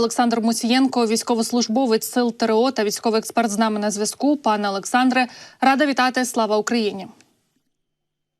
Олександр Мусієнко, військовослужбовець сил ТРО та військовий експерт з нами на зв'язку. Пане Олександре, рада вітати. Слава Україні.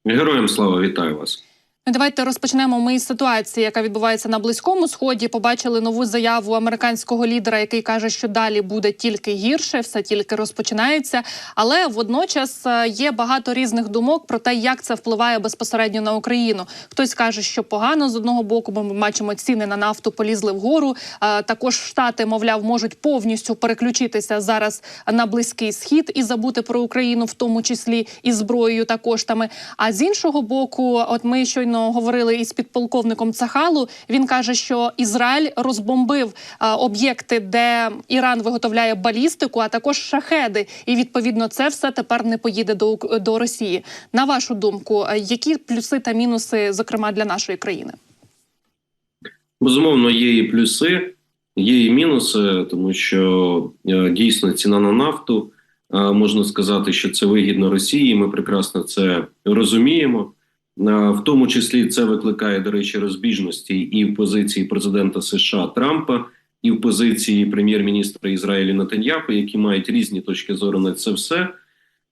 Героям слава вітаю вас. Ну, Давайте розпочнемо ми із ситуації, яка відбувається на близькому сході. Побачили нову заяву американського лідера, який каже, що далі буде тільки гірше, все тільки розпочинається. Але водночас е, є багато різних думок про те, як це впливає безпосередньо на Україну. Хтось каже, що погано з одного боку, бо ми бачимо ціни на нафту полізли вгору. Е, Також штати, мовляв, можуть повністю переключитися зараз на близький схід і забути про Україну, в тому числі і зброєю та коштами. А з іншого боку, от ми щойно говорили із підполковником Цахалу. Він каже, що Ізраїль розбомбив об'єкти, де Іран виготовляє балістику, а також шахеди. І відповідно це все тепер не поїде до, до Росії. На вашу думку, які плюси та мінуси, зокрема для нашої країни? Безумовно, є і плюси, є і мінуси, тому що е, дійсно ціна на нафту е, можна сказати, що це вигідно Росії. Ми прекрасно це розуміємо. Е, В тому числі це викликає, до речі, розбіжності і в позиції президента США Трампа, і в позиції прем'єр-міністра Ізраїлю Натаньяху, які мають різні точки зору на це все.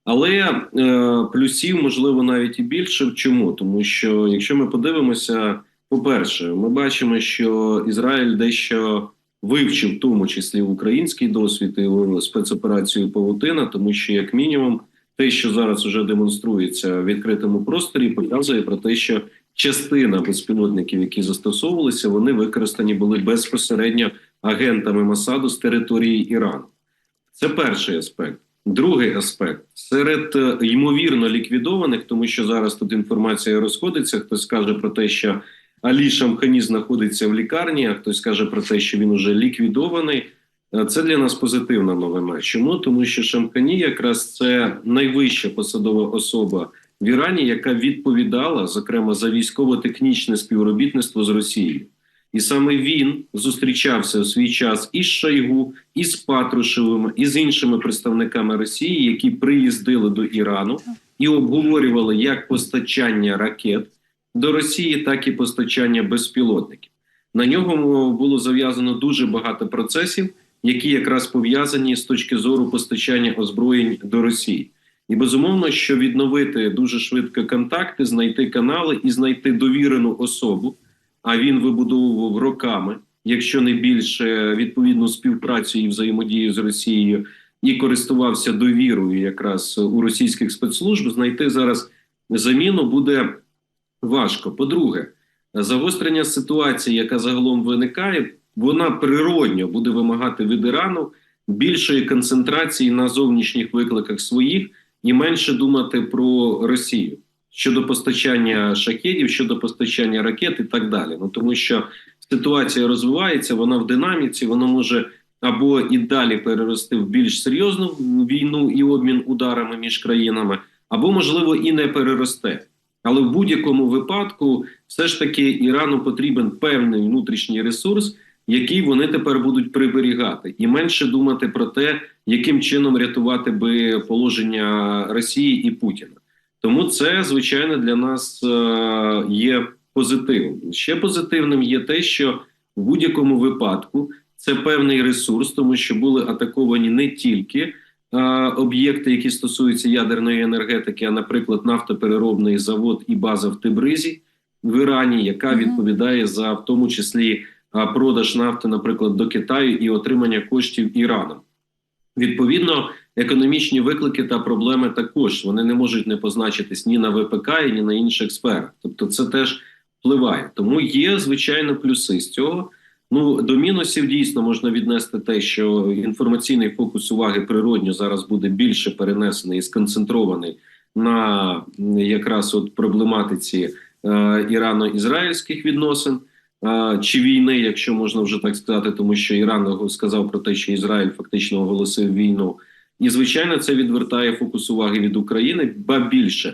Але е, плюсів можливо навіть і більше. Чому? Тому що якщо ми подивимося, по-перше, ми бачимо, що Ізраїль дещо вивчив, в тому числі український досвід і спецоперацію Павутина, тому що, як мінімум, те, що зараз вже демонструється в відкритому просторі, показує про те, що частина безпілотників, які застосовувалися, вони використані були безпосередньо агентами Масаду з території Ірану. Це перший аспект. Другий аспект серед е, ймовірно ліквідованих, тому що зараз тут інформація розходиться. Хтось каже про те, що Алі Шамхані знаходиться в лікарні, а хтось каже про те, що він уже ліквідований. Е, Це для нас позитивна новина. Чому? Тому що Шамхані якраз це найвища посадова особа в Ірані, яка відповідала зокрема за військово-технічне співробітництво з Росією. І саме він зустрічався у свій час із Шойгу, із Патрушевим, і з іншими представниками Росії, які приїздили до Ірану і обговорювали як постачання ракет до Росії, так і постачання безпілотників. На нього було зав'язано дуже багато процесів, які якраз пов'язані з точки зору постачання озброєнь до Росії. І безумовно, що відновити дуже швидко контакти, знайти канали і знайти довірену особу а він вибудовував роками, якщо не більше відповідну співпрацю і взаємодію з Росією, і користувався довірою якраз у російських спецслужб, знайти зараз заміну буде важко. По-друге, загострення ситуації, яка загалом виникає, вона природньо буде вимагати від Ірану більшої концентрації на зовнішніх викликах своїх і менше думати про Росію щодо постачання шахедів, щодо постачання ракет і так далі. Ну тому що ситуація розвивається, вона в динаміці, вона може або і далі перерости в більш серйозну війну і обмін ударами між країнами, або можливо і не переросте. Але в будь-якому випадку, все ж таки, Ірану потрібен певний внутрішній ресурс, який вони тепер будуть приберігати, і менше думати про те, яким чином рятувати би положення Росії і Путіна. Тому це звичайно для нас е, є позитивним. Ще позитивним є те, що в будь-якому випадку це певний ресурс, тому що були атаковані не тільки е, об'єкти, які стосуються ядерної енергетики, а наприклад, нафтопереробний завод і база в Тибризі в Ірані, яка відповідає за в тому числі продаж нафти, наприклад, до Китаю і отримання коштів Іраном. Відповідно, економічні виклики та проблеми також вони не можуть не позначитись ні на ВПК, ні на інших сферах. Тобто, це теж впливає. Тому є звичайно плюси з цього. Ну до мінусів дійсно можна віднести те, що інформаційний фокус уваги природньо зараз буде більше перенесений і сконцентрований на якраз от проблематиці е, ірано-ізраїльських відносин. Чи війни, якщо можна вже так сказати, тому що Іран сказав про те, що Ізраїль фактично оголосив війну, і звичайно, це відвертає фокус уваги від України, ба більше.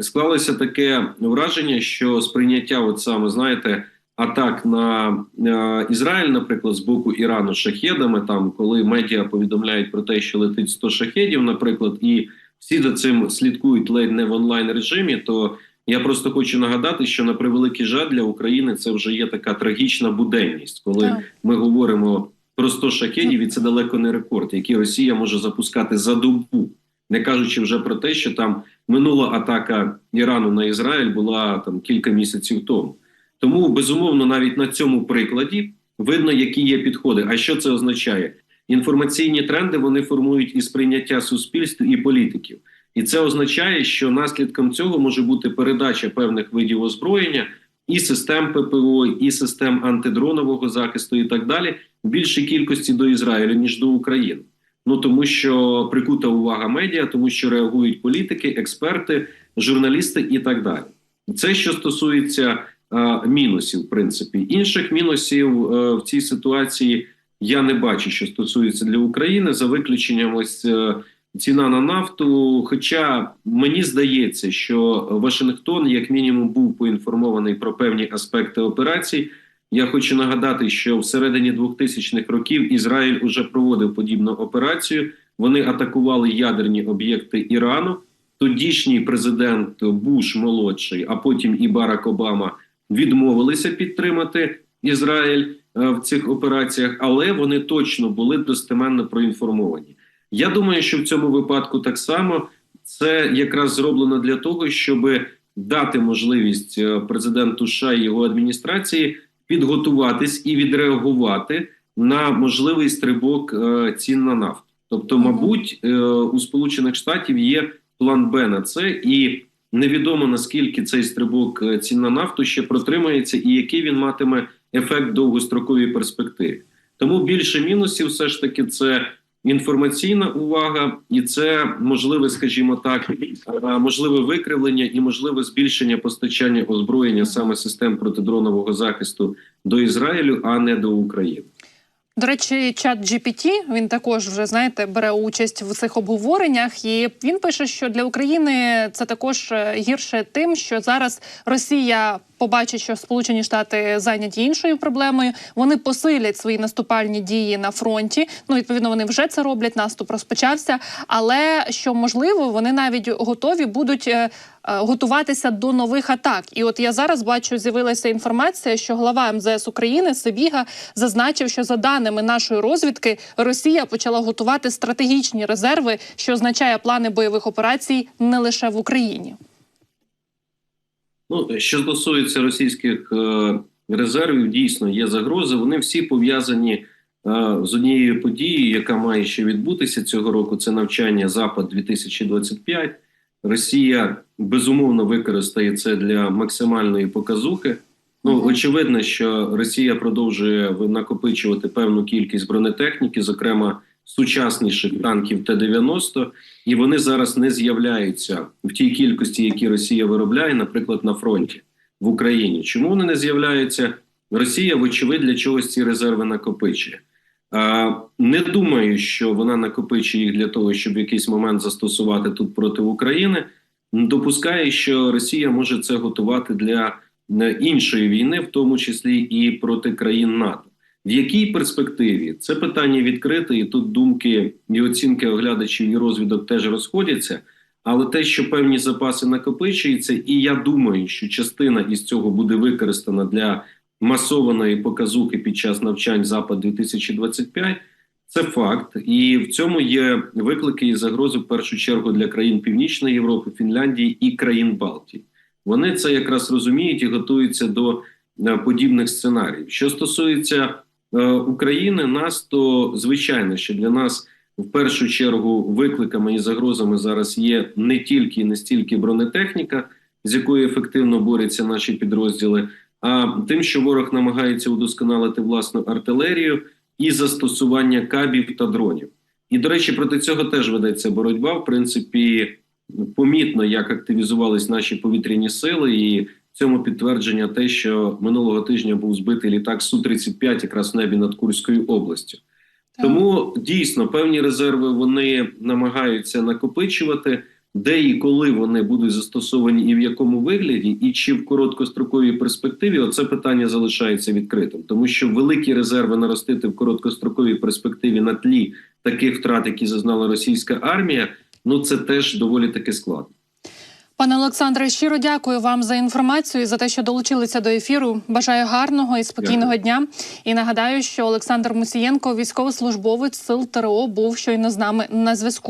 Склалося таке враження, що сприйняття, от саме знаєте, атак на Ізраїль, наприклад, з боку Ірану шахедами, там коли медіа повідомляють про те, що летить 100 шахедів, наприклад, і всі за цим слідкують ледь не в онлайн режимі, то Я просто хочу нагадати, що на превеликий жаль для України це вже є така трагічна буденність, коли Так. ми говоримо про 100 шахедів, і це далеко не рекорд, який Росія може запускати за добу, не кажучи вже про те, що там минула атака Ірану на Ізраїль була там кілька місяців тому. Тому безумовно, навіть на цьому прикладі видно, які є підходи. А що це означає? Інформаційні тренди вони формують і сприйняття суспільств і політиків. І це означає, що наслідком цього може бути передача певних видів озброєння і систем ППО, і систем антидронового захисту, і так далі, в більшій кількості до Ізраїлю ніж до України. Ну тому що прикута увага медіа, тому що реагують політики, експерти, журналісти і так далі. Це що стосується е, мінусів, в принципі, інших мінусів е, в цій ситуації я не бачу, що стосується для України за виключенням ось. Е, ціна на нафту. Хоча мені здається, що Вашингтон, як мінімум, був поінформований про певні аспекти операцій. Я хочу нагадати, що в середині 2000-х років Ізраїль уже проводив подібну операцію. Вони атакували ядерні об'єкти Ірану. Тодішній президент Буш молодший, а потім і Барак Обама відмовилися підтримати Ізраїль е, в цих операціях, але вони точно були достеменно проінформовані. Я думаю, що в цьому випадку так само це якраз зроблено для того, щоб дати можливість е, президенту США і його адміністрації підготуватись і відреагувати на можливий стрибок е, цін на нафту. Тобто, мабуть, е, у Сполучених Штатів є план Б на це, і невідомо наскільки цей стрибок цін на нафту ще протримається, і який він матиме ефект в довгостроковій перспективі. Тому більше мінусів, все ж таки, це інформаційна увага, і це можливе, скажімо так, е, можливе викривлення і можливе збільшення постачання озброєння саме систем протидронового захисту до Ізраїлю, а не до України. До речі, чат GPT, він також вже знаєте бере участь в цих обговореннях, і він пише, що для України це також е, гірше тим, що зараз Росія побачить, що Сполучені Штати зайняті іншою проблемою. Вони посилять свої наступальні дії на фронті. Ну відповідно, вони вже це роблять. Наступ розпочався. Але що можливо, вони навіть готові будуть. Е, Готуватися до нових атак, і от я зараз бачу, з'явилася інформація, що глава МЗС України Сибіга зазначив, що за даними нашої розвідки, Росія почала готувати стратегічні резерви, що означає плани бойових операцій не лише в Україні. Ну, що стосується російських е, резервів, дійсно є загрози. Вони всі пов'язані е, з однією подією, яка має ще відбутися цього року. Це навчання Запад 2025 Росія безумовно використає це для максимальної показухи. Ну очевидно, що Росія продовжує накопичувати певну кількість бронетехніки, зокрема сучасніших танків Т-90, і вони зараз не з'являються в тій кількості, які Росія виробляє, наприклад, на фронті в Україні. Чому вони не з'являються? Росія, вочевидь, для чогось ці резерви накопичує. А, не думаю, що вона накопичує їх для того, щоб в якийсь момент застосувати тут проти України. Допускає, що Росія може це готувати для е, іншої війни, в тому числі і проти країн НАТО. В якій перспективі це питання відкрите, і тут думки і оцінки оглядачів і розвідок теж розходяться. Але те, що певні запаси накопичуються, і я думаю, що частина із цього буде використана для масованої показухи під час навчань Запад 2025 це факт, і в цьому є виклики і загрози в першу чергу для країн Північної Європи, Фінляндії і країн Балтії. Вони це якраз розуміють і готуються до е, подібних сценаріїв. Що стосується е, України, нас то звичайно, що для нас в першу чергу викликами і загрозами зараз є не тільки і не стільки бронетехніка, з якою ефективно борються наші підрозділи, а тим, що ворог намагається удосконалити власну артилерію і застосування кабів та дронів. І до речі, проти цього теж ведеться боротьба. В принципі, помітно, як активізувались наші повітряні сили, і в цьому підтвердження те, що минулого тижня був збитий літак су 35 якраз в небі над Курською областю. Тому дійсно певні резерви вони намагаються накопичувати, де і коли вони будуть застосовані, і в якому вигляді, і чи в короткостроковій перспективі, оце питання залишається відкритим, тому що великі резерви наростити в короткостроковій перспективі на тлі таких втрат, які зазнала російська армія, ну це теж доволі таки складно. Пане Олександре, щиро дякую вам за інформацію і за те, що долучилися до ефіру. Бажаю гарного і спокійного дня. І нагадаю, що Олександр Мусієнко, військовослужбовець сил ТРО, був щойно з нами на зв'язку.